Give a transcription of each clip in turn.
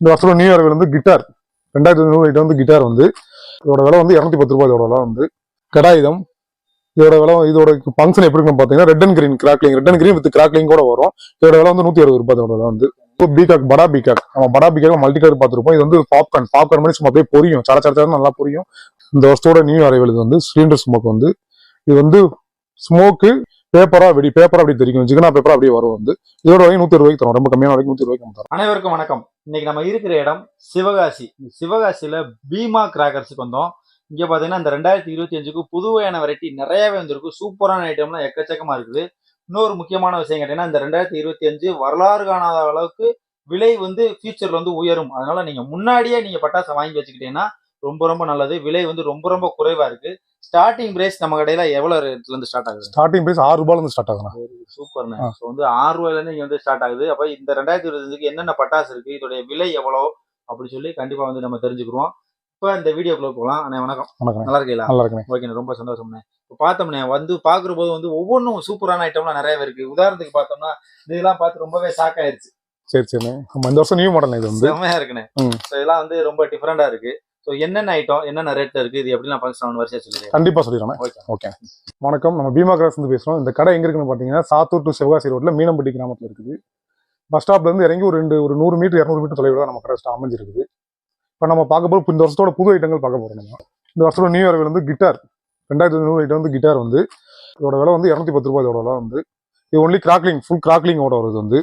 இந்த வருஷம் new year வந்து கிட்டார் ரெண்டாயிரத்தி ஐநூறு வந்து கிட்டார் வந்து. இதோட விலை வந்து இரநூத்தி பத்து ரூபாய் இதோட விலை வந்து. கடாயுதம். இதோட விலை இதோட ஃபங்க்ஷன் எப்படி இருக்கும் பார்த்தீங்கன்னா red and green crackling red and green with crackling கூட வரும். இதோட விலை வந்து நூற்றி அறுபது ரூபாய் இதோட விலை வந்து. பீகாக் படா பீகாக் நம்ம படா பீகாக் மல்டி கலர் பார்த்துருப்போம். இது வந்து பாப்கார்ன் பாப்கார்ன் மாதிரி சும்மா அப்படியே பொரியும். சட சட நல்லா பொரியும். இந்த வருஷத்தோட நியூ அரைவல் இது வந்து சிலிண்டர் ஸ்மோக் வந்து. இது வந்து ஸ்மோக்கு பேப்பரா வெடி பேப்பரா அப்படி தெரியும் ஜிகனா பேப்பரா அப்படியே வரும் வந்து. இதோட வரைக்கும் நூத்தி ரூபாய்க்கு தரும். ரொம்ப கம்மியான வரைக்கும் நூத்தி ரூபாய்க்கு தரோம். அனைவருக்கும் வணக்கம். இன்னைக்கு நம்ம இருக்கிற இடம் சிவகாசி. சிவகாசியில் சிவகாசியில பீமா கிராக்கர்ஸுக்கு வந்தோம். இங்க பாத்தீங்கன்னா இந்த ரெண்டாயிரத்தி இருபத்தி அஞ்சுக்கு புதுவையான வெரைட்டி நிறையவே வந்திருக்கு. சூப்பரான ஐட்டம்லாம் எக்கச்சக்கமா இருக்குது. இன்னொரு முக்கியமான விஷயம் கேட்டீங்கன்னா இந்த ரெண்டாயிரத்தி இருபத்தி அஞ்சு வரலாறு காணாத அளவுக்கு விலை வந்து ஃபியூச்சர்ல வந்து உயரும். அதனால நீங்க முன்னாடியே நீங்க பட்டாசை வாங்கி வச்சுக்கிட்டீங்கன்னா ரொம்ப ரொம்ப நல்லது. விலை வந்து ரொம்ப ரொம்ப குறைவா இருக்கு. ஸ்டார்டிங் பிரைஸ் நம்ம கடையில எவ்வளவு ரேட்ல இருந்து ஸ்டார்ட் ஆகுது? ஸ்டார்டிங் பிரைஸ் ஆறு ரூபாயில இருந்து ஸ்டார்ட் ஆகும் சூப்பர்ண்ணே. ஸோ வந்து ஆறு ரூபாயில இருந்து இங்க வந்து ஸ்டார்ட் ஆகுது. அப்ப இந்த ரெண்டாயிரத்தி இருபத்தஞ்சுக்கு என்னென்ன பட்டாசு இருக்கு? இதோடைய விலை எவ்வளோ அப்படி சொல்லி கண்டிப்பா வந்து நம்ம தெரிஞ்சுக்கிறோம் இப்போ இந்த வீடியோக்குள்ள போகலாம். அண்ணே வணக்கம். வணக்கம் நல்லா இருக்கீங்களா? நல்லா இருக்குண்ணே ஓகேண்ணே ரொம்ப சந்தோஷம்ண்ணே. இப்போ பார்த்தோம்ண்ணே வந்து பார்க்குற போது வந்து ஒவ்வொன்றும் சூப்பரான ஐட்டம்லாம் நிறையவே இருக்கு. உதாரணத்துக்கு பார்த்தோம்னா இதெல்லாம் பார்த்து ரொம்பவே ஷாக் ஆயிருச்சு. சரி நம்ம இந்த வருஷம் நியூ மாடல் இது வந்து. செம்மையா இருக்குண்ணே. இதெல்லாம் வந்து ரொம்ப டிஃப்ரெண்டா இருக்கு. ஸோ என்னென்ன ஐட்டம் என்னென்ன ரேட்ல இருக்கு இது எப்படிலாம் ஃபங்க்ஷன் ஆகணும் வரிசையா சொல்லுங்க கண்டிப்பா சொல்லிடுறேன். ஓகே ஓகே வணக்கம். நம்ம பீமா கிராஸ் இருந்து பேசுறோம். இந்த கடை எங்க இருக்குன்னு பாத்தீங்கன்னா சாத்தூர் டு சிவகாசி ரோட்ல மீனம்பட்டி கிராமத்துல இருக்குது. பஸ் ஸ்டாப்ல இருந்து இறங்கி ஒரு ரெண்டு ஒரு நூறு மீட்டர் இரநூறு மீட்டர் தொலைவில் நம்ம கடை அமைஞ்சிருக்குது. இப்போ நம்ம பார்க்க போறோம் இந்த வருஷத்தோட புது ஐட்டங்கள் பார்க்க போறோம் நம்ம. இந்த வருஷத்தோட நியூ இயர் வந்து கிட்டார் ரெண்டாயிரத்தி ஐநூறு ஐட்டம் வந்து கிட்டார் வந்து இதோட விலை வந்து இரநூத்தி பத்து ரூபாய் இதோட விலை வந்து இது ஒன்லி கிராக்லிங் ஃபுல் கிராக்லிங்கோட வருது வந்து.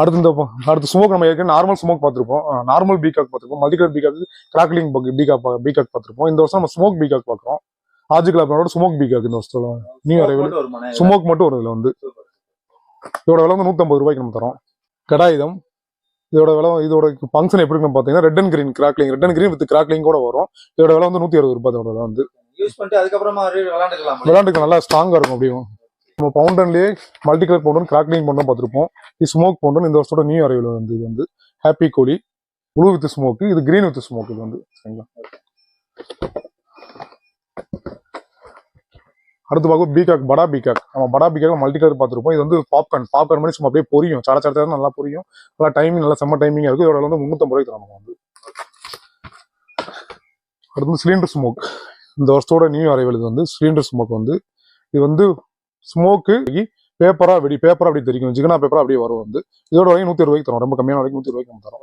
அடுத்து இந்த அடுத்து ஸ்மோக் நம்ம ஏற்கனவே நார்மல் ஸ்மோக் பார்த்துருப்போம். நார்மல் பீகாக் பார்த்துருப்போம். Multicolour peacock crackling peacock peacock பார்த்துருப்போம். இந்த வருஷம் நம்ம ஸ்மோக் பீகாக் பார்க்குறோம். ஆஜி கிளாப்னோட ஸ்மோக் பீகாக் இந்த வருஷத்துல. நியூ அரைவல் ஸ்மோக் மட்டும் ஒரு இதுல வந்து. இதோட விலை வந்து நூற்றம்பது ரூபாய்க்கு நம்ம தரோம். கடாயுதம். இதோட விலை இதோட ஃபங்க்ஷன் எப்படி பார்த்தீங்கன்னா red and green crackling red and green with crackling கூட வரும். இதோட விலை வந்து நூற்றி அறுபது ரூபாய் இதோட வந்து. யூஸ் பண்ணிட்டு அதுக்கப்புறமா விளாண்டுக்கலாம் விளையாண்டுக்கு நல்லா ஸ்ட்ராங்காக இருக்கும் அப்படியும். நம்ம பவுண்டன்லேயே multi colour fountain crackling fountain பார்த்துருப்போம். இது ஸ்மோக் பவுண்டன் இந்த வருஷத்தோட நியூ அரைவில் வந்து இது வந்து ஹாப்பி கோலி ப்ளூ வித் ஸ்மோக்கு இது கிரீன் வித் ஸ்மோக் இது வந்து சரிங்களா? அடுத்து பார்க்கும் பீகாக் படா பீகாக் நம்ம படா பீகாக் மல்டி கலர் பார்த்துருப்போம். இது வந்து பாப்கார்ன் பாப்கார்ன் மாதிரி சும்மா அப்படியே பொரியும். சட சட நல்லா பொரியும். நல்லா டைமிங் நல்லா செம்ம டைமிங்காக இருக்கும். இதோட வந்து முந்நூற்றம்பது ரூபாய்க்கு தரணும் நம்ம வந்து. அடுத்து வந்து சிலிண்டர் ஸ்மோக் இந்த வருஷத்தோட நியூ அரைவல் இது வந்து சிலிண்டர் ஸ்மோக் வந்து இது வந்து ஸ்மோக்கு பேப்பரா வெடி பேப்பராக அப்படி தெரியும் ஜிகனா பேப்பராக அப்படியே வரும் வந்து. இதோட வரைக்கும் நூற்றி ரூபாய்க்கு தரும். ரொம்ப கம்மியான வரைக்கும் நூற்றி ரூபாய்க்கு நம்ம தரோம்.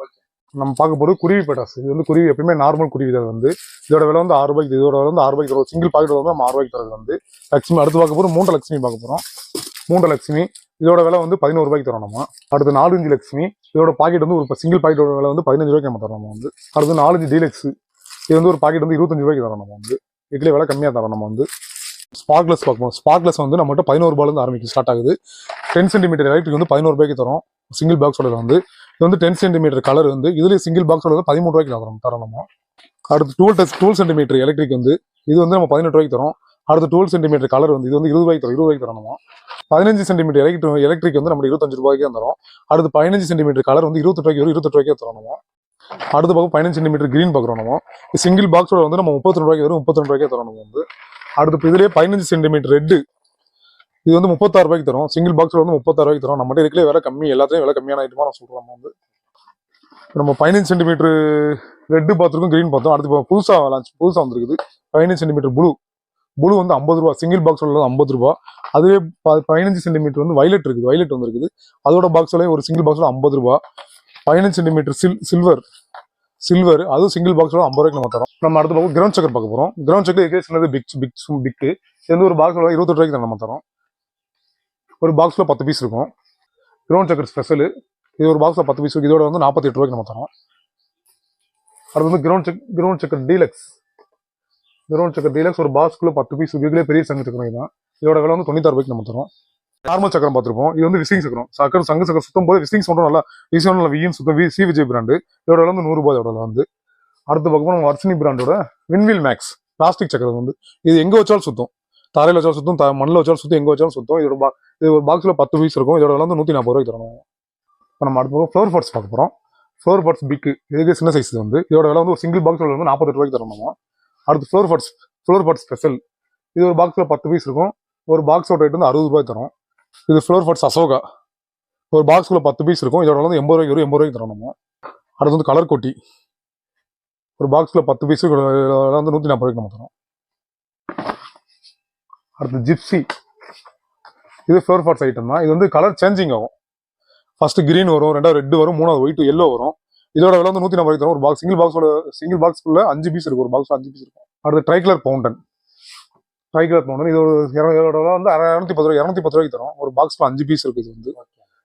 நம்ம பார்க்க போகிறது குருவி பட்டாசு. இது வந்து குருவி எப்பயுமே நார்மல் குருவி தான் வந்து. இதோட விலை வந்து ஆறு ரூபாய்க்கு இதோட விலை வந்து ஆறு ரூபாய்க்கு தரும் சிங்கிள் பாக்கெட் வந்து நம்ம ஆறு ரூபாய்க்கு தரது வந்து லட்சுமி. அடுத்து பார்க்க போகிறோம் மூன்று லட்சுமி பார்க்க போகிறோம் மூன்று லட்சுமி. இதோட விலை வந்து பதினோரு ரூபாய்க்கு தரோம் நம்ம. அடுத்து நாலஞ்சு லட்சுமி. இதோட பாக்கெட் வந்து ஒரு சிங்கிள் பாக்கெட்டோட விலை வந்து பதினஞ்சு ரூபாய்க்கு நம்ம தரோம் நம்ம வந்து. அடுத்து நாலஞ்சு டீலக்ஸ் இது வந்து ஒரு பாக்கெட் வந்து இருபத்தஞ்சு ரூபாய்க்கு தரோம் நம்ம வந்து. இதுலேயே விலை கம்மியாக தரோம் நம்ம வந்து. ஸ்பார்க்லெஸ் பார்க்கணும் ஸ்பார்க்லெஸ் வந்து நம்மகிட்ட பதினோரு ரூபாயிலிருந்து ஆரம்பிக்கும் ஸ்டார்ட் ஆகுது. டென் சென்டிமீட்டர் எலக்ட்ரிக் வந்து பதினோரு ரூபாய்க்கு தரும். சிங்கிள் பாக்ஸோட வந்து. இது வந்து டென் சென்டிமீட்டர் கலர் வந்து. இதுலேயே சிங்கிள் பாக்ஸோட வந்து பதிமூணு ரூபாய்க்கு தரோம் தரணுமா அடுத்து twelve test twelve centimetre electric வந்து இது வந்து நம்ம பதினெட்டு ரூபாய்க்கு தரோம். அடுத்து டுவெல் சென்டிமீட்டர் கலர் வந்து இது வந்து இருபது ரூபாய்க்கு தரும். இருபது ரூபாய்க்கு தரணுமா பதினஞ்சு சென்டிமீட்டர் எலக்ட்ரிக் எலக்ட்ரிக் வந்து நம்ம இருபத்தஞ்சு ரூபாய்க்கு தான் தரும். அடுத்து பதினஞ்சு சென்டிமீட்டர் கலர் வந்து இருபத்தி ரூபாய்க்கு வரும். இருபத்தெட்டு ரூபாய்க்கு தரணுமா அடுத்து பார்க்கும் பதினஞ்சு சென்டிமீட்டர் கிரீன் பார்க்குறோம் நம்ம. சிங்கிள் பாக்ஸோட வந்து நம்ம முப்பத்தி ரூபாய்க்கு வரும். முப்பத்தி ரூபாய்க்கே தரணும் வந்து. அடுத்து இப்போ இதுலேயே பதினஞ்சு சென்டிமீட்டர் ரெட்டு இது வந்து முப்பத்தாறு ரூபாய்க்கு தரும். சிங்கிள் பாக்ஸில் வந்து முப்பத்தாறு ரூபாய்க்கு தரும். நம்மகிட்ட இதுலேயே விலை கம்மி எல்லாத்தையும் விலை கம்மியான ஐட்டமாக நான் சொல்கிறேன் நம்ம வந்து. நம்ம பதினஞ்சு சென்டிமீட்டர் ரெட்டு பார்த்துருக்கோம் க்ரீன் பார்த்தோம் அடுத்து இப்போ புதுசாக லான்ச் புதுசாக வந்துருக்குது. பதினஞ்சு சென்டிமீட்டர் ப்ளூ ப்ளூ வந்து ஐம்பது ரூபா. சிங்கிள் பாக்ஸ் உள்ளது ஐம்பது ரூபா. அதுவே ப- பதினஞ்சு சென்டிமீட்டர் வந்து வைலட் இருக்குது வைலட் வந்துருக்குது. அதோட பாக்ஸ்ல ஒரு சிங்கிள் பாக்ஸில் ஐம்பது ரூபா. பதினஞ்சு சென்டிமீட்டர் சில் சில்வர் சில்வர் அதுவும் சிங்கிள் பாக்ஸோட ஐம்பது ரூபாய்க்கு நம்ம தரோம். நம்ம அடுத்து பார்க்க கிரௌண்ட் செக்கர் பார்க்க போறோம். கிரௌண்ட் செக்கர் இருக்கே சின்னது பிக் பிக் பிக்கு எந்த ஒரு பாக்ஸோட இருபத்தெட்டு ரூபாய்க்கு நம்ம தரோம். ஒரு பாக்ஸ்ல பத்து பீஸ் இருக்கும். கிரௌண்ட் செக்கர் ஸ்பெஷல் இது ஒரு பாக்ஸ்ல பத்து பீஸ் இதோட வந்து நாற்பத்தி எட்டு ரூபாய்க்கு நம்ம தரோம். அடுத்து வந்து ground check ground chakkar deluxe ground chakkar deluxe ஒரு பாக்ஸ்க்குள்ள பத்து பீஸ் இதுலேயே பெரிய சங்கத்துக்கு தான் இதோட விலை வந்து தொண்ணூத்தாறு ரூபாய்க்கு நம்ம தரோம். நார்மல் சக்கரம் பார்த்துருப்போம். இது வந்து விசிங் சக்கரம். சக்கரம் சங்க சக்கரம் சுத்தம் போது விசிங் மட்டும் நல்லா விசிங் நல்லா வியின் சுத்தம் வி சி விஜய் பிராண்டு இதோட வந்து நூறு ரூபாய் இதோட வந்து. அடுத்து பார்க்கும்போது நம்ம வர்ஷினி பிராண்டோட வின்வில் மேக்ஸ் பிளாஸ்டிக் சக்கரம் வந்து. இது எங்க வச்சாலும் சுத்தம். தரையில் வச்சாலும் சுத்தம் த- மண்ணில் வச்சாலும் சுத்தம் எங்கே வச்சாலும் சுத்தம். இதோட பா இது ஒரு பாக்ஸில் பத்து பீஸ் இருக்கும். இதோட வந்து நூற்றி நாற்பது ரூபாய்க்கு தரணும். இப்போ நம்ம அடுத்து ஃப்ளோர் பாட்ஸ் பார்க்க போகிறோம் ஃப்ளோர் பாட்ஸ் பிக்கு இதுக்கு சின்ன சைஸ் வந்து. இதோட விலை வந்து ஒரு சிங்கிள் பாக்ஸில் வந்து நாற்பத்தெட்டு ரூபாய்க்கு தரணும் அடுத்து flower pots flower pots special இது ஒரு பாக்ஸில் பத்து பீஸ் இருக்கும். ஒரு பாக்ஸோட ரேட் வந்து அறுபது ரூபாய் தரும். இது ஃப்ளோர் ஃபட்ஸ் அசோகா. ஒரு பாக்ஸ்குள்ளே பத்து பீஸ் இருக்கும். இதோட வந்து எண்பது ரூபாய்க்கு வரும் எண்பது ரூபாய்க்கு தரணும் நம்ம. அடுத்து வந்து கலர் கொட்டி. ஒரு பாக்ஸில் பத்து பீஸு வந்து நூற்றி நாற்பது ரூபாய்க்கு நம்ம தரோம். அடுத்து ஜிப்சி இது ஃப்ளோர் பார்ட்ஸ் ஐட்டம் தான். இது வந்து கலர் சேஞ்சிங் ஆகும். ஃபர்ஸ்ட் கிரீன் வரும் ரெண்டாவது ரெட் வரும் மூணாவது ஒயிட்டு எல்லோ வரும். இதோட விலை வந்து நூற்றி நாற்பது தரும். ஒரு பாக்ஸ் சிங்கிள் பாக்ஸோட சிங்கிள் பாக்ஸ்குள்ளே அஞ்சு பீஸ் இருக்கும் ஒரு பாக்ஸில் அஞ்சு பீஸ் இருக்கும். அடுத்து ட்ரைகலர் பவுண்டன் ட்ரைகலர் பவுண்டன் இது ஒரு இர- இதோட விலை வந்து இரநூத்தி பத்து ரூபாய் இரநூத்தி பத்து ரூபாய்க்கு தரும். ஒரு பாக்ஸ்ல அஞ்சு பீஸ் இருக்குது வந்து.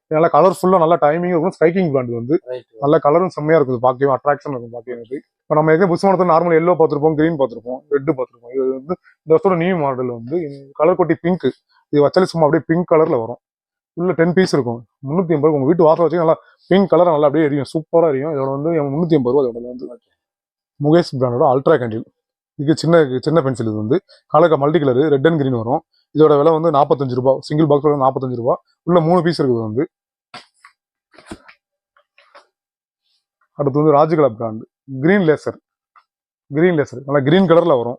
நல்லா கலர்ஃபுல்லாக நல்லா டைமிங் இருக்கும். ஸ்ட்ரைக்கிங் பிராண்ட் வந்து. நல்ல கலரும் செம்மையா இருக்குது. பார்க்கவே அட்ராக்ஷன் இருக்கும் பார்க்கவே. இப்போ நம்ம எங்கே புஷ்மானத்தில் நார்மல் எல்லோ பார்த்துருப்போம் கிரீன் பார்த்துருப்போம் ரெட் பார்த்துருப்போம். இது வந்து இந்த வருஷத்தோட நியூ மாடல் வந்து கலர் கொட்டி பிங்க் இது வச்சாலே சும்மா அப்படியே பிங்க் கலர்ல வரும். உள்ள டென் பீஸ் இருக்கும். முந்நூற்றி ஐம்பது உங்க வீட்டு வாசல் வச்சு நல்லா பிங்க் கலர் நல்லா அப்படியே எரியும். சூப்பரா எரியும். இதோட வந்து முந்நூற்றி ஐம்பது ரூபா இதோட வந்து முகேஷ் பிராண்டோட அல்ட்ரா கேண்டில் இது சின்ன சின்ன பென்சில் இது வந்து. கலக்க multi colour red and green வரும். இதோட விலை வந்து நாற்பத்தஞ்சு ரூபா சிங்கிள் பாக்ஸ் நாற்பத்தஞ்சு ரூபா உள்ள மூணு பீஸ் இருக்குது வந்து. அடுத்து வந்து Rajakala brand green laser green laser நல்லா கிரீன் கலரில் வரும்.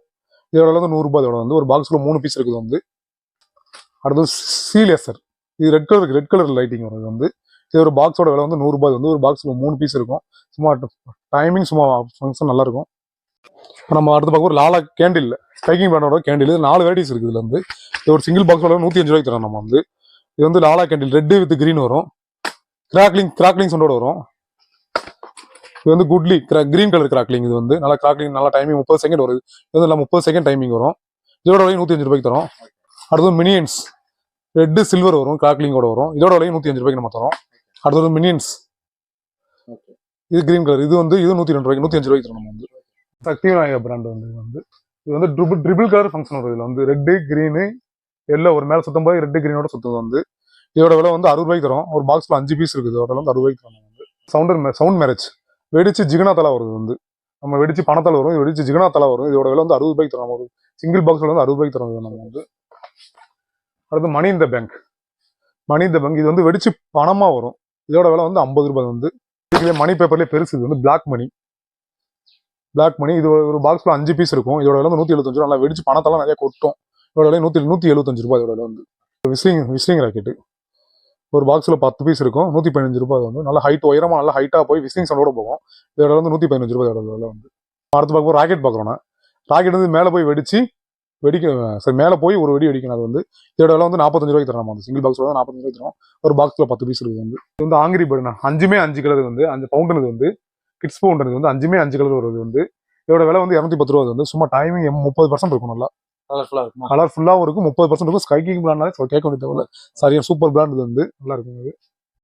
இதோட வந்து நூறுரூபா இதோட வந்து ஒரு பாக்ஸில் மூணு பீஸ் இருக்குது வந்து. அடுத்து சி லேசர் இது red colour red colour lighting வரும் இது வந்து. இது ஒரு பாக்ஸோட விலை வந்து நூறுரூபா இது வந்து ஒரு பாக்ஸில் மூணு பீஸ் இருக்கும். சும்மா டைமிங் சும்மா ஃபங்க்ஷன் நல்லாயிருக்கும் நம்ம அடுத்து பார்க்க ஒரு லாலா கேண்டில் ஸ்ட்ரைக்கிங் பிராண்டோட கேண்டில் இது நாலு வெரைட்டிஸ் இருக்குது இதுல வந்து. இது ஒரு சிங்கிள் பாக்ஸோட நூற்றி அஞ்சு ரூபாய்க்கு தரோம் நம்ம வந்து. இது வந்து Lala candle red with green வரும். கிராக்லிங் கிராக்லிங் சவுண்டோட வரும். இது வந்து குட்லி கிரீன் கலர் கிராக்லிங் இது வந்து. நல்லா கிராக்லிங் நல்லா டைமிங் முப்பது செகண்ட் வருது இது வந்து நல்லா முப்பது செகண்ட் டைமிங் வரும். இதோட விலையும் நூற்றி அஞ்சு ரூபாய்க்கு தரோம் அடுத்தது மினியன்ஸ் ரெட்டு சில்வர் வரும் கிராக்லிங்கோட வரும். இதோட விலையும் நூற்றி அஞ்சு ரூபாய்க்கு நம்ம தரோம் அடுத்தது மினியன்ஸ் இது கிரீன் கலர் இது வந்து இது நூற்றி ரெண்டு ரூபாய்க்கு நூற்றி அஞ்சு ரூபாய்க்கு தரோம் நம்ம வந்து. சக்தி விநாயகர் பிராண்ட் வந்து இது வந்து. இது வந்து ட்ரிபிள் ட்ரிபிள் கலர் ஃபங்க்ஷன் வரும் இதில் வந்து ரெட்டு க்ரீனு எல்லோ ஒரு மேலே சுத்தம் போது ரெட்டு கிரீனோட சுத்தம் வந்து. இதோட விலை வந்து அறுபது ரூபாய்க்கு தரும். ஒரு பாக்ஸ்ல அஞ்சு பீஸ் இருக்குது. இதோட வந்து அறுபது ரூபாய்க்கு தரும் வந்து. சவுண்டர் சவுண்ட் மேரேஜ் வெடிச்சு ஜிகனா தலை வருது வந்து. நம்ம வெடிச்சு பணத்தால் வரும் வெடிச்சு ஜிகனா வரும் இதோட விலை வந்து அறுபது ரூபாய்க்கு தரும். ஒரு சிங்கிள் பாக்ஸில் வந்து அறுபது ரூபாய்க்கு தரும் நம்ம வந்து. அடுத்து மணி இந்த பேங்க் மணி இந்த பேங்க் இது வந்து வெடிச்சு பணமா வரும். இதோட விலை வந்து ஐம்பது ரூபாய் வந்து. இதுலேயே மணி பேப்பர்லேயே பெருசு. இது வந்து பிளாக் மணி பிளாக் மணி இது ஒரு- பாக்ஸில் அஞ்சு பீஸ் இருக்கும். இதோட விலை வந்து நூற்றி எழுபத்தஞ்சு ரூபா. நல்லா வெடிச்சு பணத்தெல்லாம் நிறைய கொட்டும். இதோட விலை நூற்றி நூற்றி எழுபத்தஞ்சு ரூபாய் இதோட விலை வந்து. விஸ்லிங் விஸ்லிங் ராக்கெட்டு ஒரு பாக்ஸில் பத்து பீஸ் இருக்கும். நூற்றி பதினஞ்சு ரூபாய் வந்து. நல்லா ஹைட் உயரமாக நல்லா ஹைட்டாக போய் விஸ்லிங் சண்டோட போகும். இதோட வந்து நூற்றி பதினஞ்சு ரூபாய் இதோட விலை வந்து. அடுத்து பார்க்க ராக்கெட் பார்க்குறோம்னா ராக்கெட் வந்து மேலே போய் வெடிச்சு வெடிக்க சரி மேலே போய் ஒரு வெடி வெடிக்கணும் அது வந்து. இதோட விலை வந்து நாற்பத்தஞ்சு ரூபாய்க்கு தரோம் நம்ம வந்து சிங்கிள் பாக்ஸ் வந்து நாற்பத்தஞ்சு ரூபாய்க்கு தரோம் ஒரு பாக்ஸில் பத்து பீஸ் இருக்குது வந்து. இது வந்து ஆங்கிரி பேர்டுண்ணா அஞ்சுமே அஞ்சு கலர் வந்து. அஞ்சு பவுண்டன் இது வந்து. கிட்ஸ் இது வந்து அஞ்சுமே அஞ்சு கலர் வருது வந்து இதோட விலை வந்து இரநூத்தி பத்து ரூபா வந்து சும்மா டைமிங் முப்பது பர்சன்ட் இருக்கும் நல்லா. கலர்ஃபுல்லா இருக்குமா? கலர்ஃபுல்லாகவும் இருக்கும் முப்பது பர்சன்ட் இருக்கும். ஸ்கைக்கிங் பிராண்ட்னாலே கேட்க வேண்டியது சரியா சூப்பர் பிராண்ட் இது வந்து நல்லா இருக்கும் இது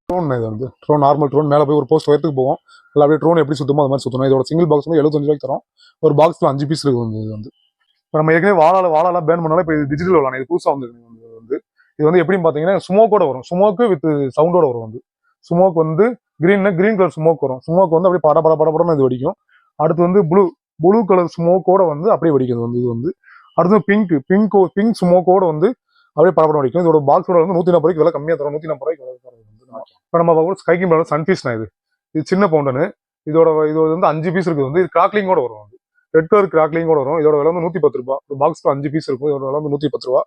ட்ரோன் இது வந்து ட்ரோன் நார்மல் ட்ரோன் மேலே போய் ஒரு போஸ்ட் உயரத்துக்கு போகும் நல்லா அப்படியே ட்ரோன் எப்படி சுத்தமோ அது மாதிரி சுத்தணும். இதோட சிங்கிள் பாக்ஸ் வந்து எழுபத்தஞ்சு ரூபாய்க்கு தரும். ஒரு பாக்ஸ்ல அஞ்சு பீஸ் இருக்கு வந்து இது வந்து. இப்போ நம்ம ஏற்கனவே வாழால வாழால பேன் பண்ணாலும் இப்போ இது டிஜிட்டல் விளாட இது புதுசாக வந்து இது வந்து. இது வந்து எப்படின்னு பார்த்தீங்கன்னா ஸ்மோக்கோட வரும். ஸ்மோக்கு வித் சவுண்டோட வரும் வந்து. ஸ்மோக் வந்து கிரீன்னா கிரீன் கலர் ஸ்மோக் வரும். ஸ்மோக் வந்து அப்படியே பட பட பட படன்னு இது வெடிக்கும். அடுத்து வந்து ப்ளூ ப்ளூ கலர் ஸ்மோக்கோட வந்து அப்படியே வெடிக்கிறது வந்து இது வந்து. அடுத்து பிங்க் பிங்க் பிங்க் ஸ்மோக்கோட வந்து அப்படியே படப்படம் வெடிக்கும். இதோட பாக்ஸோட வந்து நூற்றி நாற்பது ரூபாய்க்கு விலை கம்மியாக தரும். நூற்றி நாற்பது ரூபாய்க்கு விலை இப்போ நம்ம பார்க்கும்போது ஸ்கைக்கிங் பிராண்ட் சன்ஃபீஸ்னா இது. இது சின்ன பவுண்டனு இதோட இது வந்து அஞ்சு பீஸ் இருக்குது வந்து. இது கிராக்லிங்கோட வரும் வந்து. ரெட் கலர் கிராக்லிங்கோட வரும். இதோட விலை வந்து நூற்றி பத்து ரூபா ஒரு பாக்ஸ்ல அஞ்சு பீஸ் இருக்கும். இதோட விலை வந்து நூற்றி பத்து ரூபா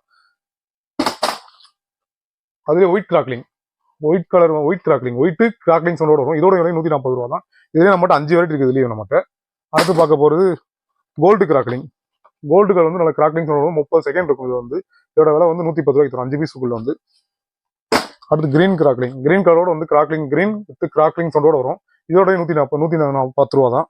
அதுலேயே white crackling white colour white crackling white crackling சவுண்டோட வரும். இதோட விலை நூற்றி நாற்பது ரூபா தான். இதுலேயே நம்மகிட்ட அஞ்சு வெரைட்டி இருக்குது இதுலேயே நம்மகிட்ட. அடுத்து பார்க்க போகிறது கோல்டு கிராக்லிங் கோல்டு கலர் வந்து நல்ல கிராக்லிங் சவுண்ட் வரும். முப்பது செகண்ட் இருக்கும் இது வந்து. இதோட விலை வந்து நூற்றி பத்து ரூபாய்க்கு தரும். அஞ்சு பீஸுக்குள்ள வந்து. அடுத்து கிரீன் கிராக்லிங் கிரீன் கலரோட வந்து கிராக்லிங் கிரீன் வித் கிராக்லிங் சவுண்டோட வரும். இதோட நூற்றி நாற்பது நூற்றி பத்து ரூபா தான்.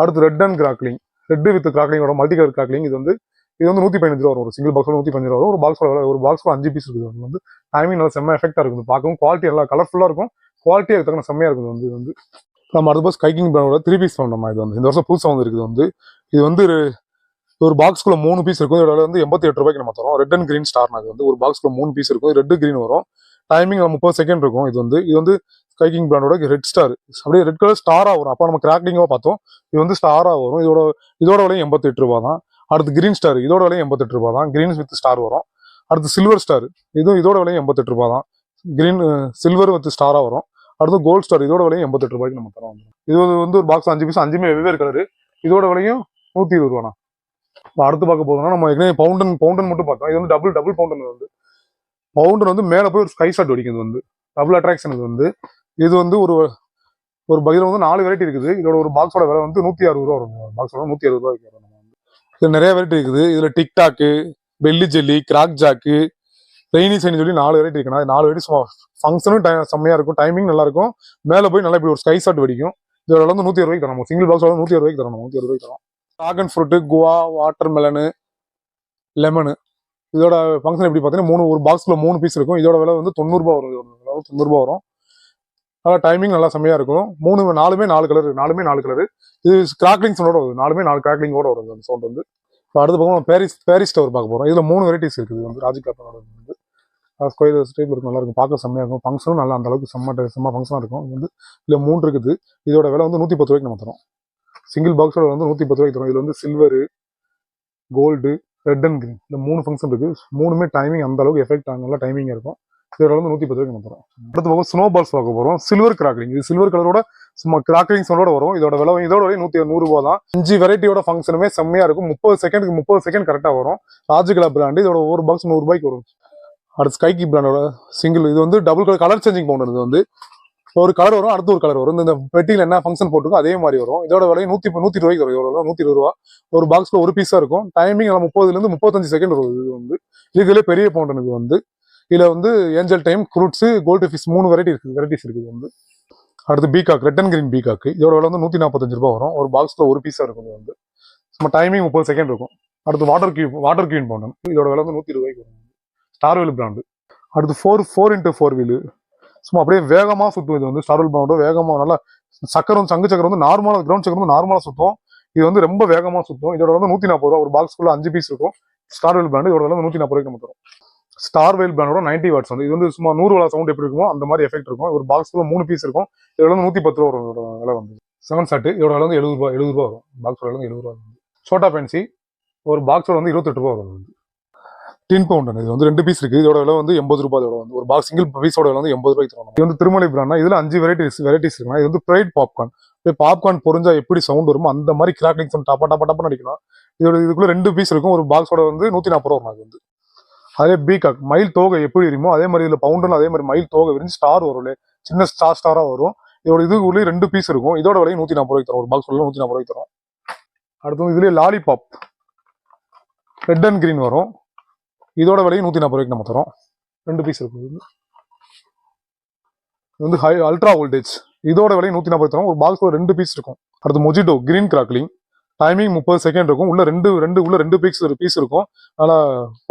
அடுத்து red and crackling red with கிராக்லிங்கோட multi colour crackling இது வந்து இது வந்து நூற்றி பதினஞ்சு ரூபா வரும். ஒரு சிங்கிள் பாக்ஸோட நூற்றி பதினஞ்சு ரூபா வரும். ஒரு பாக்ஸோட ஒரு பாக்ஸோட அஞ்சு பீஸ் இருக்குது. அது வந்து டைமிங் நல்லா செம்ம எஃபெக்டாக இருக்கும் பார்க்கவும் குவாலிட்டி நல்லா கலர்ஃபுல்லாக இருக்கும். குவாலிட்டியாக அதுக்கு செம்மையாக இருக்குது. வந்து வந்து நம்ம அடுத்த பஸ் கைக்கிங் பிராண்டோட த்ரீ பீஸ் ஃபவுண்ட் நம்ம இது வந்து? இந்த வருஷம் புதுசாக வந்து இருக்குது வந்து இது வந்து ஒரு- ஒரு பாக்ஸ்க்குள்ள மூணு பீஸ் இருக்கும். இதோட வந்து எண்பத்தி எட்டு ரூபாய்க்கு நம்ம தரோம் ரெட் அண்ட் கிரீன் ஸ்டார் அது வந்து. ஒரு பாக்ஸ்க்குள்ள மூணு பீஸ் இருக்கும். ரெட் கிரீன் வரும். டைமிங் முப்பது செகண்ட் இருக்கும். இது வந்து இது வந்து ஸ்கைக்கிங் பிராண்டோட ரெட் ஸ்டார் அப்படியே ரெட் கலர் ஸ்டாராக வரும். அப்போ நம்ம கிராக்லிங்காக பார்த்தோம். இது வந்து ஸ்டாராக வரும். இதோட இதோட விலையும் எண்பத்தி எட்டு ரூபா தான். அடுத்து கிரீன் ஸ்டார் இதோட விலையும் எண்பத்தெட்டு ரூபா தான் கிரீன் வித் ஸ்டார் வரும். அடுத்து சில்வர் ஸ்டார் இதுவும் இதோட விலையும் எண்பத்தெட்டு ரூபா தான் கிரீன் சில்வர் வித் ஸ்டாராக வரும். அடுத்து கோல்ட் ஸ்டார் இதோட விலையும் எண்பத்தெட்டு ரூபாய்க்கு நம்ம தரோம். இது வந்து ஒரு பாக்ஸ் அஞ்சு பீஸ் அஞ்சுமே வெவ்வேறு கலரு இதோட விலையும் நூற்றி இருபது ரூபாண்ணா. இப்போ அடுத்து பார்க்க போதும்னா நம்ம ஏற்கனவே பவுண்டன் பவுண்டன் மட்டும் பார்த்தோம். இது வந்து டபுள் டபுள் பவுண்டன் வந்து. பவுண்டன் வந்து மேலே போய் ஒரு ஸ்கை ஷாட் வெடிக்குது வந்து. டபுள் அட்ராக்ஷன் இது வந்து. இது வந்து ஒரு ஒரு இதில் வந்து நாலு வெரைட்டி இருக்குது. இதோட ஒரு பாக்ஸோட விலை வந்து நூற்றி அறுபது ரூபா வரும். பாக்ஸோட நூற்றி அறுபது ரூபாய்க்கு இது இதில் நிறைய வெரைட்டி இருக்குது. இதில் TikTok belly jelly crack jack rainy shiny சொல்லி நாலு வெரைட்டி இருக்குண்ணா. அது நாலு வெரைட்டி ஃபங்க்ஷனும் டை செம்மையாக இருக்கும். டைமிங் நல்லா இருக்கும். மேலே போய் நல்லா இப்படி ஒரு ஸ்கை ஷாட் வெடிக்கும். இதோட வந்து நூற்றி ரூபாய்க்கு தரணும். சிங்கிள் பாக்ஸோட நூற்றி ரூபாய்க்கு தரணும். நூற்றி ரூபாய்க்கு தரணும். Dragon fruit guava watermelon lemon இதோட ஃபங்க்ஷன் எப்படி பார்த்தீங்கன்னா மூணு ஒரு பாக்ஸில் மூணு பீஸ் இருக்கும். இதோட விலை வந்து தொண்ணூறுபா வரும். இதோட விலை தொண்ணூறுபா வரும். அதான் டைமிங் நல்லா செம்மையா இருக்கும். மூணு நாலுமே நாலு கலர் நாலுமே நாலு கலர் இது கிராக்லிங் சவுண்டோட வருது. நாலுமே நாலு கிராக்லிங்கோட வரும் அந்த சவுண்ட் வந்து. இப்போ அடுத்த பக்கம் பேரிஸ் பேரிஸ் டவர் பார்க்க போகிறோம் இதில் மூணு வெரைட்டிஸ் இருக்குது. வந்து ராஜி காப்பனோட வந்து. ஸ்கொயர் ஸ்டைப் இருக்கும் நல்லா இருக்கும். பார்க்க செம்மையாக இருக்கும். ஃபங்க்ஷனும் நல்லா அந்த அளவுக்கு செம்ம செம்ம ஃபங்க்ஷனாக இருக்கும். இது வந்து இதில் மூணு இருக்குது. இதோட விலை வந்து நூற்றி பத்து ரூபாய்க்கு நம்ம தரோம் சிங்கிள் பாக்ஸோட வந்து நூற்றி பத்து ரூபாய்க்கு தரோம் இதில் வந்து silver gold red and green இந்த மூணு ஃபங்க்ஷன் இருக்குது மூணுமே டைமிங் அந்த அளவுக்கு எஃபெக்ட் ஆகும் நல்லா டைமிங் இருக்கும். இதோட வந்து நூற்றி பத்து ரூபாய்க்கு தரோம். அடுத்த பக்கம் ஸ்னோ பால்ஸ் பார்க்க போறோம். சில்வர் கிராக்லிங் இது சில்வர் கலரோட சும்மா கிராக்லிங் சோனோட வரும். இதோட விலை இதோட வரையும் நூற்றி நூறு ரூபா தான். அஞ்சு வெரைட்டியோட ஃபங்க்ஷனுமே செம்மையா இருக்கும். முப்பது செகண்டுக்கு முப்பது செகண்ட் கரெக்டாக வரும். ராஜகலா பிராண்டு இதோட ஒரு பாக்ஸ் நூறு ரூபாய்க்கு வரும். அடுத்து ஸ்கைக்கி பிராண்டோட சிங்கிள் இது வந்து double colour colour changing fountain இது வந்து. ஒரு கலர் வரும் அடுத்து ஒரு கலர் வரும். இந்த பெட்டியில் என்ன ஃபங்க்ஷன் போட்டுக்கோ அதே மாதிரி வரும். இதோட விலை நூற்றி நூற்றி ரூபாய்க்கு வரும். இதோட நூற்றி இருபது ரூபா. ஒரு பாக்ஸ்ல ஒரு பீஸா இருக்கும். டைமிங் முப்பதுல இருந்து முப்பத்தஞ்சு செகண்ட் வரும் இது வந்து. இதுல பெரிய பவுண்டன் இது வந்து. இதில் வந்து ஏஞ்சல் டைம் குரூட்ஸு கோல்டு ஃபிஷ் மூணு வெரைட்டி இருக்குது. வெரைட்டிஸ் இருக்குது வந்து. அடுத்து peacock red and green peacock இதோட விலை வந்து நூற்றி நாற்பத்தஞ்சு ரூபாய் வரும். ஒரு பாக்ஸில் ஒரு பீஸாக இருக்கும் இது வந்து. சும்மா டைமிங் முப்பது செகண்ட் இருக்கும். அடுத்து வாட்டர் கியூ வாட்டர் கியூன் போனோம் இதோட விலை வந்து நூற்றி ரூபாய்க்கு வரும். ஸ்டார் வீல் பிராண்டு அடுத்து four four into four wheel சும்மா அப்படியே வேகமாக சுற்றும் இது வந்து. ஸ்டார் வீல் பிராண்டோட நல்லா சக்கரம் சங்கு சக்கரம் வந்து நார்மலாக கிரவுண்ட் சக்கரம் வந்து நார்மலாக சுற்றும் இது வந்து ரொம்ப வேகமாக சுற்றும் இதோட வந்து நூற்றி நாற்பது ரூபா ஒரு பாக்ஸ்க்குள்ளே அஞ்சு பீஸ் இருக்கும். ஸ்டார் வெல் பிராண்ட் இதோட வந்து நூற்றி நாற்பது ரூபாய்க்கு நம்ம தரும். ஸ்டார் வெயில் பிராண்டோட நைன்டி வாட்ஸ் வந்து இது வந்து சும்மா நூறு வாழ சவுண்ட் எப்படி இருக்குமோ அந்த மாதிரி எஃபெக்ட் இருக்கும். ஒரு பாக்ஸ்க்குள்ள மூணு பீஸ் இருக்கும். இதில் வந்து நூற்றி பத்து ரூபா வரும் இதோட விலை வந்து. செவன் செட்டு இதோட விலை வந்து எழுபது ரூபாய் எழுபது ரூபா வரும். பாக்ஸ் விலை வந்து எழுபது ரூபா வந்து சோட்டா பென்சி ஒரு பாக்ஸோட வந்து இருபத்தெட்டு ரூபா வரும். வந்து டின் பவுண்ட் இது வந்து ரெண்டு பீஸ் இருக்குது இதோட விலை வந்து எண்பது ரூபாய் இதோட வந்து. ஒரு பாக்ஸ் சிங்கிள் பீஸோட விலை வந்து எண்பது ரூபாய்க்கு தரணும். இது வந்து திருமலை பிராண்டா இதில் அஞ்சு வெரைட்டிஸ் வெரைட்டிஸ் இருக்குன்னா இது வந்து ப்ரைட் பாப்கார்ன் இப்போ பாப்கார்ன் பொறிஞ்சா எப்படி சவுண்ட் வருமோ அந்த மாதிரி கிராக்லிங் சவுண்ட் டப்பா டப்பா டப்பா அடிக்கணும் இதோட இதுக்குள்ள ரெண்டு பீஸ் இருக்கும். ஒரு பாக்ஸோட வந்து நூற்றி நாற்பது ரூபா வரும் அது வந்து. அதே பீகாக் மயில் தோகை எப்படி இருக்குமோ அதே மாதிரி இதுல பவுண்டர் அதே மாதிரி மயில் தோகை விரிஞ்சு ஸ்டார் வரும் சின்ன ஸ்டார் ஸ்டாரா வரும். இதோட இதுக்குள்ளே ரெண்டு பீஸ் இருக்கும். இதோட விலையும் நூத்தி நாற்பது ரூபாய்க்கு தரும். ஒரு பாக்ஸ் உள்ள நூத்தி நாற்பது ரூபாய்க்கு தரும். அடுத்து இதுலயே லாலிபாப் ரெட் அண்ட் கிரீன் வரும். இதோட விலையும் நூத்தி நாற்பது ரூபாய்க்கு நம்ம தரோம். ரெண்டு பீஸ் இருக்கும் இது வந்து ஹை அல்ட்ரா வோல்டேஜ் இதோட விலையும் நூத்தி நாற்பது தரும். ஒரு பாக்ஸில் ரெண்டு பீஸ் இருக்கும். அடுத்து மொஜிட்டோ கிரீன் கிராக்லிங் டைமிங் முப்பது செகண்ட் இருக்கும். உள்ள ரெண்டு ரெண்டு உள்ள ரெண்டு பீஸ் பீஸ் இருக்கும். நல்லா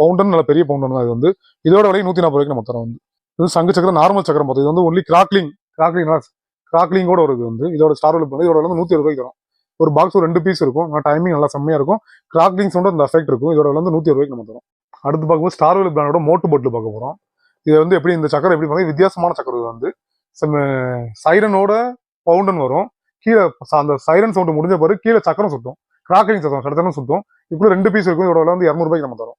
பவுண்டன் நல்ல பெரிய பவுண்டன் தான் இது வந்து. இதோட விலையும் நூத்தி நாற்பது ரூபாய்க்கு நம்ம தரோம் வந்து. இது சங்கு சக்கரம் நார்மல் சக்கரம் பார்த்து இது வந்து ஒன்லி கிராக்லிங் கிராக்லிங் கிராக்லிங்கோட வருது வந்து. இதோட ஸ்டார் பண்ணி இதோட வந்து நூத்தி ரூபாய்க்கு தரும் ஒரு பாக்ஸ் ஒரு ரெண்டு பீஸ் இருக்கும். டைமிங் நல்லா செம்மையா இருக்கும். கிராக்லிங் சவுண்ட் அந்த எஃபெக்ட் இருக்கும். இதோட வந்து நூத்தி ரூபாய்க்கு நம்ம தரும் அடுத்து பார்க்கும்போது ஸ்டார் வெல் பிராண்டோட மோட்டு போட்டு பார்க்க போறோம். இது வந்து எப்படி இந்த சக்கரம் எப்படி பார்த்தீங்கன்னா வித்தியாசமான சக்கரம் இது வந்து. சைரனோட பவுண்டன் வரும். கீழே அந்த சைரன் சவுண்ட் முடிஞ்ச பிறகு கீழே சக்கரம் சுத்தும். கிராக்கிங் சத்தம் சடத்தனம் சுத்தும். இப்படி ரெண்டு பீஸ் இருக்கும் இதோட வந்து இரநூறுபாய்க்கு நம்ம தரோம்.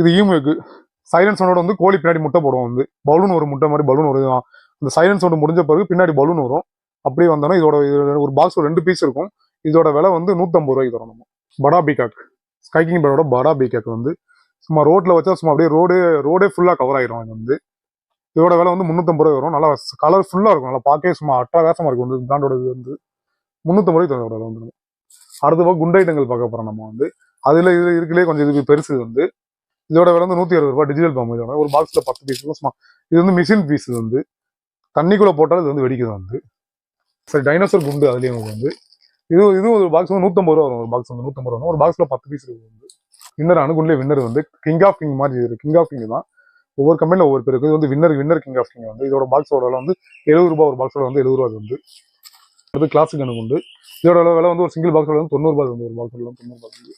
இது ஈமுக்கு சைரன் சவுண்டோட வந்து கோழி பின்னாடி முட்டை போடுவோம் வந்து. பலூன் ஒரு முட்டை மாதிரி பலூன் வரும் அந்த சைரன் சவுண்ட் முடிஞ்ச பிறகு பின்னாடி பலூன் வரும். அப்படியே வந்தோன்னா இதோட ஒரு பாக்ஸ் ரெண்டு பீஸ் இருக்கும். இதோட விலை வந்து நூற்றம்பது ரூபாய்க்கு தரும் நம்ம. படா பீகாக் ஸ்கைக்கிங் பேரோட படா பீகாக் வந்து. சும்மா ரோட்டில் வச்சா சும்மா அப்படியே ரோடு ரோடே ஃபுல்லாக கவர் ஆயிரும் இது வந்து. இதோட விலை வந்து முந்நூற்றம்பது ரூபாய் வரும். நல்லா கலர் ஃபுல்லாக இருக்கும். நல்லா பார்க்கவே சும்மா அட்டகாசமாக இருக்கும் வந்து பிராண்டோட இது வந்து. முந்நூத்தம்பது ரூபாய்க்கு தரும் வந்துடும். வந்து அடுத்த பக்கம் குண்டைட்டங்கள் பார்க்க போறோம் நம்ம வந்து. அதுல இதுல இருக்கலே கொஞ்சம் இது பெருசு வந்து. இதோட விலை வந்து நூத்தி அறுபது ரூபாய் டிஜிட்டல் பாம்பு இதோட. ஒரு பாக்ஸில் பத்து பீஸ் சும்மா. இது வந்து மிஷின் பீஸ் வந்து. தண்ணிக்குள்ளே போட்டால் இது வந்து வெடிக்குது வந்து. சரி டைனோசர் குண்டு அதுலேயும் உங்களுக்கு வந்து. இது இது ஒரு பாக்ஸ் வந்து நூற்றம்பது ரூபா வரும். ஒரு பாக்ஸ் வந்து நூற்றம்பது ரூபா ஒரு பாக்ஸில் பத்து பீஸ் இருக்குது வந்து. வின்னர் அணுகுண்ட்லேயே வின்னர் வந்து. கிங் ஆஃப் கிங் மாதிரி கிங் ஆஃப் கிங் தான். ஒவ்வொரு கம்பெனியில் ஒவ்வொரு பேருக்கு இது வந்து winner winner king of king வந்து. இதோட பாக்ஸோட வந்து எழுபது ரூபா ஒரு பாக்ஸோட வந்து எழுபது ரூபா வந்து. அடுத்து கிளாஸுக்கு எனக்கு உண்டு. இதோட விலை வந்து ஒரு சிங்கிள் பாக்ஸோட வந்து தொண்ணூறு ரூபாய் வந்து ஒரு பாக்ஸ் தொண்ணூறு வந்து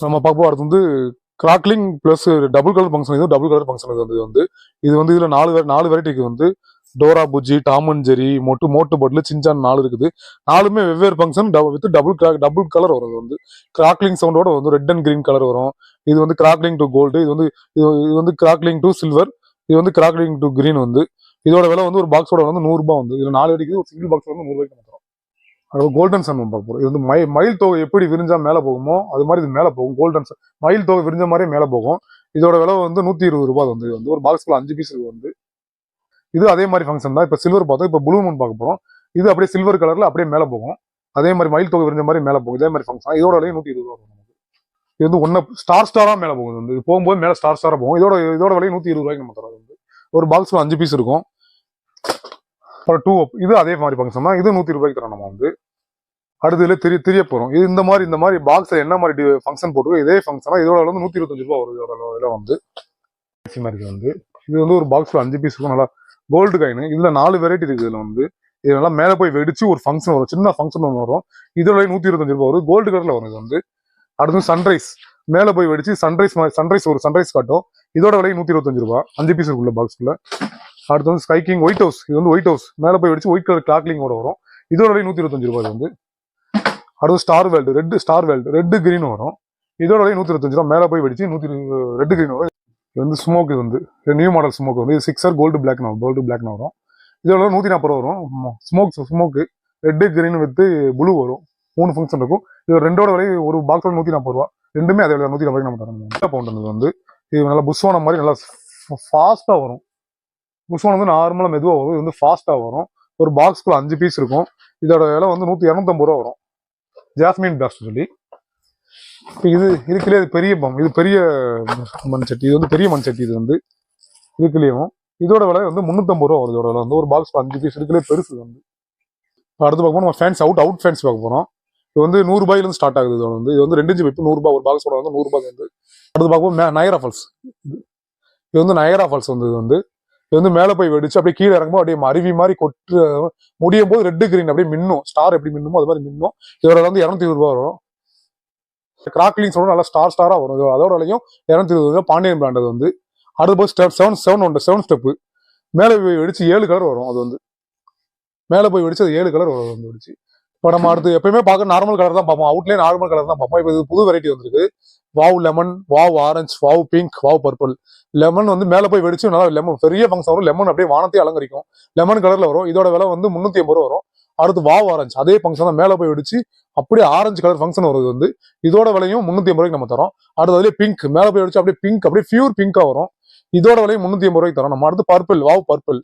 நம்ம பார்ப்போம் அடுத்து வந்து crackling plus double colour function இது டபுள் கலர் ஃபங்க்ஷன் இது வந்து. இது வந்து இது வந்து நாலு நாலு வெரைட்டிக்கு வந்து டோரா புஜ்ஜி டாமன் ஜெரி மொட்டு மோட்டு பட்லு சின்சான் நாலு இருக்குது. நாலுமே வெவ்வேறு function with double crack double colour வரும். வந்து கிராக்லிங் சவுண்டோட வந்து ரெட் அண்ட் கிரீன் கலர் வரும். இது வந்து கிராக்லிங் டு கோல்டு இது வந்து இது இது வந்து கிராக்லிங் டு சில்வர் இது வந்து கிராக்லிங் டு கிரீன் வந்து. இதோட விலை வந்து ஒரு பாக்ஸோட வந்து நூறுரூபா வந்து. இதில் நாலு வெடிக்கு ஒரு சிங்கிள் பாக்ஸ் வந்து நூறு ரூபாய்க்கு கோல்டன் சன் பார்க்க போறோம். இது வந்து மை மயில் தொகை எப்படி விரிஞ்சா மேலே போகுமோ அது மாதிரி இது மேலே போகும். கோல்டன் சன் மயில் தொகை விரிஞ்ச மாதிரியே மேலே போகும். இதோட விலை வந்து நூற்றி இருபது ரூபாய் வந்து வந்து ஒரு பாக்ஸ்ல அஞ்சு பீஸ் வந்து. இது அதே மாதிரி ஃபங்க்ஷன் தான். இப்போ சில்வர் பார்த்தோம். இப்போ ப்ளூ மூன் பார்க்க போகிறோம் இது அப்படியே சில்வர் கலர்ல அப்படியே மேலே போகும். அதே மாதிரி மயில் தொகை விரிஞ்ச மாதிரி மேலே போகும். இதே மாதிரி ஃபங்க்ஷன் இதோட விலையும் நூற்றி இருபது ரூபா நமக்கு. இது வந்து ஒன்னு ஸ்டார் ஸ்டாராக மேலே போகும் வந்து. இது போகும்போது மேலே ஸ்டார் ஸ்டாராக போகும். இதோட இதோட விலையும் நூற்றி இருபது ரூபாய்க்கு நம்ம தரோம் வந்து. ஒரு பாக்ஸ்ல அஞ்சு பீஸ் இருக்கும். அப்புறம் டூ இது அதே மாதிரி ஃபங்க்ஷன் தான் இது நூத்தி ரூபாய்க்கு தரோம் நம்ம வந்து. அடுத்ததுல தெரிய தெரிய போகிறோம் இது இந்த மாதிரி இந்த மாதிரி பாக்ஸில் என்ன மாதிரி ஃபங்க்ஷன் போட்டுருக்கோ இதே ஃபங்க்ஷனாக இதோட வந்து நூத்தி இருபத்தஞ்சு ரூபா வரும் இதோட இதில் வந்து. மாதிரி இது வந்து. இது வந்து ஒரு பாக்ஸ்ல அஞ்சு பீஸ் இருக்கும் நல்லா கோல்டு காயின் இதுல நாலு வெரைட்டி இருக்கு இதுல வந்து. இது நல்லா மேல போய் வெடிச்சு ஒரு ஃபங்க்ஷன் வரும். சின்ன ஃபங்க்ஷன் ஒன்று வரும். இதோட நூத்தி இருபத்தஞ்சு ரூபா வரும் கோல்டு கலரில் வரும் இது வந்து. அடுத்து சன்ரைஸ் மேல போய் வெடிச்சு சன்ரைஸ் சன்ரைஸ் ஒரு சன்ரைஸ் காட்டும். இதோட விலை நூத்தி இருபத்தஞ்சு ரூபா. அஞ்சு பீஸ் இருக்குள்ள பாக்ஸ்குள்ள அடுத்து வந்து ஸ்கை கிங் ஒயிட் ஹவுஸ் இது வந்து ஒயிட் ஹவுஸ் மேலே போய் வெடிச்சு ஒயிட் கலர் கிளாக்லிங்கோட வரும். இதோட விலை நூத்தி இருபத்தஞ்சு ரூபாய் வந்து. அடுத்து star world red star world red green வரும். இதோட நூற்றி இருபத்தஞ்சு ரூபா மேலே போய் வெடிச்சு நூற்றி ரெட் கிரீன் வரும். இது வந்து ஸ்மோக் இது வந்து. நியூ மாடல் ஸ்மோக் வந்து. இது சிக்ஸர் கோல்டு பிளாக் கோல்டு பிளாக்னு வரும். இதோட நூற்றி நாற்பது ரூபா வரும். Smoke smoke red green with blue வரும். மூணு ஃபங்க்ஷன் இருக்கும். இது ரெண்டோட விலை ஒரு பாக்ஸில் நூற்றி நாற்பது ரூபா ரெண்டுமே அதே விலை நாற்பது நம்ம தரணும். பவுண்ட் வந்து இது நல்லா புஷ்வான மாதிரி நல்லா ஃபாஸ்ட்டாக வரும். புஷ்வான் வந்து நார்மலாக மெதுவாக வரும். இது வந்து ஃபாஸ்ட்டாக வரும். ஒரு பாக்ஸ்க்குள்ள அஞ்சு பீஸ் இருக்கும். இதோட விலை வந்து நூற்றி இரநூத்தம்பது ரூபா வரும். ஜாஸ்மின் பிளாஸ்ட் சொல்லி. இப்போ இது இதுக்குள்ளே இது பெரிய பம் இது பெரிய மண் சட்டி இது வந்து பெரிய மண் சட்டி இது வந்து. இதுக்குள்ளேயும் இதோட விலை வந்து முந்நூற்றம்பது ரூபா வருது. இதோட விலை வந்து ஒரு பாக்ஸ் அஞ்சு பீஸ் இதுக்குள்ளே பெருசு வந்து. இப்ப அடுத்து பார்க்க நம்ம ஃபேன்ஸ் அவுட் அவுட் ஃபேன்ஸ் பார்க்க போகிறோம் இது வந்து நூறுரூபாயிலேருந்து ஸ்டார்ட் ஆகுது இதோட வந்து. இது வந்து ரெண்டு இன்ச்சு நூறுபா நூறு ஒரு பாக்ஸோட வந்து நூறுபாய் வந்து அடுத்து பார்க்கும்போது நயரா ஃபால்ஸ் இது வந்து நயரா ஃபால்ஸ் வந்து இது வந்து. இது வந்து மேலே போய் வெடிச்சு அப்படியே கீழே இறங்கும்போது அப்படியே அருவி மாதிரி கொட்டு முடியும் போது ரெட்டு கிரீன் அப்படியே மின்னும். ஸ்டார் எப்படி மின்னுமோ அது மாதிரி மின்னும். இதோட வந்து இரநூத்தி இருபது ரூபா வரும். கிராக்லிங் சொல்ல நல்லா ஸ்டார் ஸ்டாரா வரும். இது அதோட விலையும் இரநூத்தி இருபது ரூபா. பாண்டியன் பிராண்ட் அது வந்து. அடுத்து போய் ஸ்டெப் செவன் செவன் உண்டு செவன் ஸ்டெப்பு மேலே போய் வெடிச்சு ஏழு கலர் வரும் அது வந்து. மேலே போய் வெடிச்சு அது ஏழு கலர் வரும் வந்து வெடிச்சு. இப்போ நம்ம அடுத்து எப்பயுமே பார்க்க நார்மல் கலர் தான் பார்ப்போம். அவுட்லேயே நார்மல் கலர் தான் பார்ப்போம். இப்போ இது புது வெரைட்டி வந்திருக்கு. Wow lemon wow orange wow pink wow purple. Lemon வந்து மேலே போய் வெடிச்சு நல்லா லெமன் பெரிய ஃபங்க்ஷன் வரும். லெமன் அப்படியே வானத்தையே அலங்கரிக்கும். லெமன் கலர்ல வரும். இதோட விலை வந்து முந்நூற்றி ஐம்பது ரூபா வரும். அடுத்து வாவ் ஆரஞ்சு. அதே ஃபங்க்ஷன் தான் மேலே போய் வெடிச்சு அப்படியே ஆரஞ்சு கலர் ஃபங்க்ஷன் வருது வந்து இதோட விலையும் முந்நூற்றி ஐம்பது ரூபாய்க்கு நம்ம தரோம். அடுத்து அதுலேயே பிங்க் மேலே போய் வெடிச்சு அப்படியே பிங்க் அப்படியே பியூர் பிங்காக வரும். இதோட விலையும் முந்நூற்றி ஐம்பது ரூபாய்க்கு தரோம். நம்ம அடுத்து பர்பிள் வாவ் பர்பிள்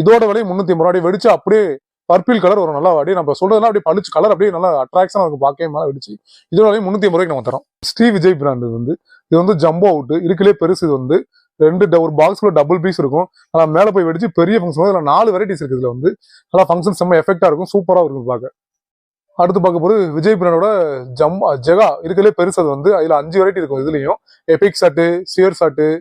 இதோட விலையும் முந்நூற்றி ஐம்பது ரூபாய். வெடிச்சு அப்படியே பர்பிள் கலர் ஒரு நல்லா அப்படியே நம்ம சொல்றதுலாம் அப்படியே பளிச்சு கலர் அப்படியே நல்லா அட்ராக்ஷனா இருக்கும் பார்க்கவே மேலே வெடிச்சு. இதனாலே முந்நூற்றி ஐம்பது ரூபாய்க்கு நம்ம தரோம். ஸ்ரீ விஜய் பிராண்ட் இது வந்து. இது வந்து ஜம்போ அவுட்டு இருக்கலே பெருசு இது வந்து ரெண்டு ட- ஒரு பாக்ஸ்ல டபுள் பீஸ் இருக்கும். நல்லா மேலே போய் வெடிச்சு பெரிய ஃபங்க்ஷன் இதுல நாலு வெரைட்டிஸ் இருக்குது இதில் வந்து. நல்லா ஃபங்க்ஷன் செம்ம எஃபெக்டாக இருக்கும். சூப்பராக இருக்கும் பார்க்க. அடுத்து பார்க்க போது விஜய் பிராண்டோட ஜம் ஜெகா. இருக்கலே பெருசு அது வந்து அதில் அஞ்சு வெரைட்டி இருக்கும் இதுலேயும். Epic shot cheer shot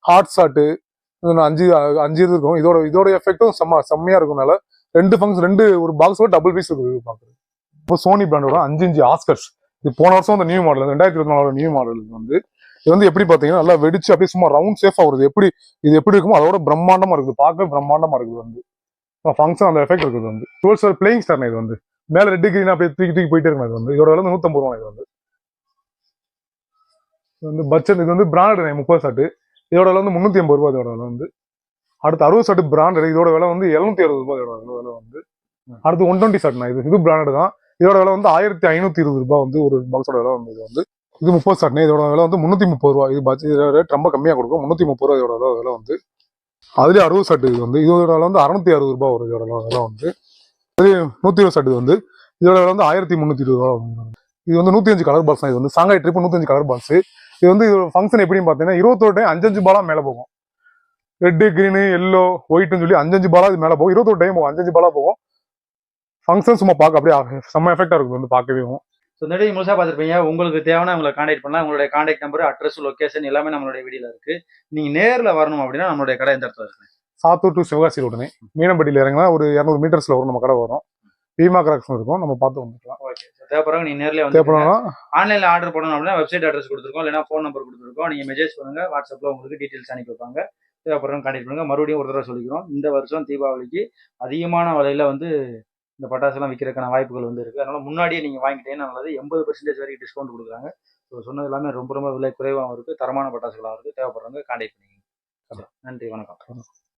heart shot அஞ்சு அஞ்சு இது இருக்கும். இதோட இதோட எஃபெக்டும் செம்ம செம்மையாக இருக்கும் மேலே. ரெண்டு ஃபங்க்ஷன் ரெண்டு ஒரு பாக்ஸோட டபுள் பீஸ் இருக்குது பார்க்குறது இப்போ சோனி பிராண்டோட அஞ்சு அஞ்சு ஆஸ்கர்ஸ் இது போன வருஷம் அந்த நியூ மாடல் ரெண்டாயிரத்தி இருபத்தி நாலு நியூ மாடல் வந்து இது வந்து எப்படி பாத்தீங்கன்னா நல்லா வெடிச்சு அப்படியே சும்மா ரவுண்ட் சேஃபா வருது. எப்படி இது எப்படி இருக்குமோ அதோட பிரம்மாண்டமா இருக்குது. பார்க்கவே பிரம்மாண்டமா இருக்குது வந்து. ஃபங்க்ஷன் அந்த எஃபெக்ட் இருக்குது வந்து. டுவெல் சார் பிளேயிங் ஸ்டார் இது வந்து. மேல ரெட் கிரீன் அப்படியே தூக்கி தூக்கி போயிட்டே இருக்கும் இது வந்து. இதோட விலை வந்து நூத்தம்பது ரூபா இது வந்து. இது வந்து பட்ஜெட் இது வந்து பிராண்டட் முப்பது ஷாட்டு இதோட விலை வந்து முந்நூத்தி ஐம்பது ரூபா இதோட விலை வந்து. அடுத்து அறுபது ஷாட்டு பிராண்டட் இதோட விலை வந்து எழுநூத்தி அறுபது ரூபாய் இதோட விலை வந்து அடுத்து ஒன் டுவெண்ட்டி ஷாட்னா இது இது பிராண்டட் தான். இதோட விலை வந்து ஆயிரத்தி ஐநூத்தி இருபது ரூபாய் வந்து ஒரு பாக்ஸோட விலை வந்து இது வந்து. இது முப்பது ஷாட்னு இதோட விலை வந்து முந்நூத்தி முப்பது ரூபா இது பட்ஜெட் ரேட் ரொம்ப கம்மியா கொடுக்கும். முந்நூத்தி முப்பது ரூபா இதோட விலை- வந்து. அதுலயே அறுபது ஷாட் இது வந்து இதோட விலை வந்து அறுநூத்தி அறுபது ரூபாய் வரும் இதோட விலை- வந்து. அது நூத்தி இருபது இது வந்து இதோட விலை வந்து ஆயிரத்தி முந்நூத்தி இருபது ரூபா. இது வந்து நூத்தி அஞ்சு கலர் பால்ஸ் தான். இது வந்து சாங்காய் ட்ரிப் நூத்தி அஞ்சு கலர் பால்ஸ் இது வந்து ஃபங்க்ஷன் எப்படின்னு பார்த்தீங்கன்னா இருபத்தோரு டைம் அஞ்சஞ்சு பாலா மேல போகும். ரெட்டு கிரீனு எல்லோ ஒயிட்னு சொல்லி அஞ்சஞ்சு பாலா இது மேல போகும். இருபத்தோரு டைம் போகும். அஞ்சஞ்சு பாலா போகும். ஃபங்க்ஷன் சும்மா பார்க்க அப்படியே செம்ம எஃபெக்டா இருக்கும். வந்து பார்க்கவே ஸோ இந்த வீடியோ முழுசா பார்த்துருப்பீங்க. உங்களுக்கு தேவையான உங்களை காண்டாக்ட் பண்ணலாம். உங்களுடைய காண்டாக்ட் நம்பர் அட்ரஸ் லொகேஷன் எல்லாமே நம்மளுடைய வீடியோல இருக்கு. நீங்க நேர்ல வரணும் அப்படின்னா நம்மளுடைய கடை எந்த இடத்துல இருக்கு. சாத்தூர் டு சிவகாசி ரோடுனே மீனம்பட்டியில இறங்கினா ஒரு இரநூறு மீட்டர்ஸ்ல வரும் நம்ம கடை வரும். பீமா கிராக்ஸ் இருக்கும். நம்ம பார்த்து வந்துக்கலாம். ஓகே தேவைப்படுறவங்க நீங்க நேர்ல வந்து ஆன்லைன்ல ஆர்டர் பண்ணணும் அப்படின்னா வெப்சைட் அட்ரஸ் கொடுத்துருக்கோம். இல்லைனா ஃபோன் நம்பர் கொடுத்துருக்கோம். நீங்க மெசேஜ் பண்ணுங்க. வாட்ஸ்அப்ல உங்களுக்கு டீடைல்ஸ் அனுப்பி வைப்பாங்க. தேவைப்படுறவங்க கான்டாக்ட் பண்ணுங்க. மறுபடியும் ஒரு தடவை சொல்லிக்கிறோம். இந்த வருஷம் தீபாவளிக்கு அதிகமான விலையில வந்து இந்த பட்டாசுலாம் விற்கிறதுக்கான வாய்ப்புகள் வந்து இருக்கு. அதனால முன்னாடியே நீங்க வாங்கிட்டீங்கன்னா நல்லது. எண்பது பர்சன்டேஜ் வரைக்கும் டிஸ்கவுண்ட் கொடுக்குறாங்க. ஸோ சொன்னது எல்லாமே ரொம்ப ரொம்ப விலை குறைவாகவும் இருக்கு. தரமான பட்டாசுகளாகவும் இருக்கு. தேவைப்படுறவங்க கான்டாக்ட் பண்ணிக்கோங்க. நன்றி. வணக்கம்.